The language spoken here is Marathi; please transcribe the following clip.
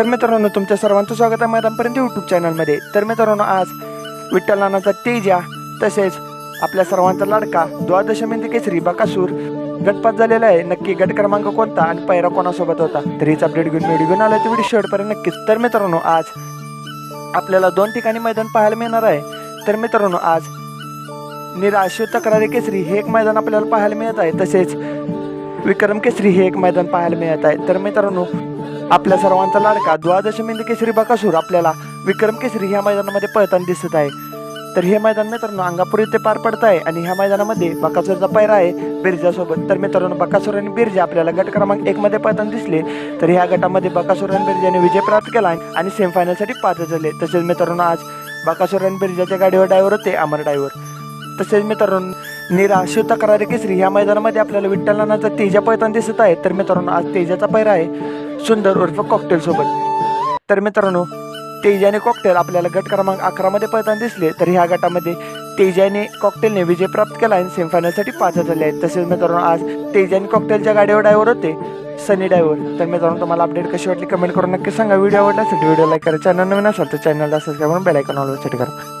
तर मित्रांनो तुमच्या सर्वांचं स्वागत आहे मैदानपर्यंत यूट्यूब चॅनलमध्ये तर मित्रांनो आज विठ्ठल नानाचा तेजा तसेच आपल्या सर्वांचा लाडका द्वादशमेंदी केसरी बकासूर गटपात झालेला आहे. नक्की गट क्रमांक कोणता आणि पैरा कोणासोबत होता? तर हीच अपडेट घेऊन व्हिडिओ घेऊन आला तर व्हिडिओ शेवटपर्यंत नक्कीच. तर मित्रांनो आज आपल्याला दोन ठिकाणी मैदान पाहायला मिळणार आहे. तर मित्रांनो आज निराश तक्रारी केसरी हे एक मैदान आपल्याला पाहायला मिळत आहे. तसेच विक्रम केसरी हे एक मैदान पाहायला मिळत आहे. तर मित्रांनो आपल्या सर्वांचा लाडका द्वादशमिंद केसरी बकासूर आपल्याला विक्रम केसरी ह्या मैदानामध्ये पळताना दिसत आहे. तर हे मैदान मित्रांनो अंगापूर इथे पार पडत आहे आणि ह्या मैदानामध्ये बकासूरचा पैरा आहे बिरजासोबत. तर मित्रांनो बकासूर आणि बिरजा आपल्याला गट क्रमांक एक मध्ये पळताना दिसले. तर ह्या गटामध्ये बकासूर आणि बिरजाने विजय प्राप्त केला आणि सेमीफायनलसाठी पात्र झाले. तसेच मित्रांनो आज बकासूर आणि बिरजाच्या गाडीवर ड्रायव्हर होते अमर ड्रायव्हर तसेच मित्रांनो निरा तक्रारी केसरी ह्या मैदानामध्ये आपल्याला विठ्ठल नानाचा तेजा पळताना दिसत आहे. तर मित्रांनो आज तेजाचा पैरा आहे. सुंदर उर्फ कॉकटेल सोबत. तर मित्रांनो तेजाने कॉकटेल आपल्याला गट क्रमांक अकरामध्ये पळताना दिसले तर ह्या गटामध्ये तेजाने कॉकटेलने विजय प्राप्त केला आणि सेमीफायनलसाठी पाच झाले आहेत. तसेच मित्रांनो आज तेजाने कॉकटेलच्या गाडीवर ड्रायव्हर होते सनी ड्रायव्हर तर मित्रांनो तुम्हाला अपडेट कशी वाटली कमेंट करून नक्की सांगा. व्हिडिओ आवडला असेल व्हिडिओ लाईक करा. चॅनल नवीन असेल तर चॅनलला सबस्क्राईब करून बेल सेट करा.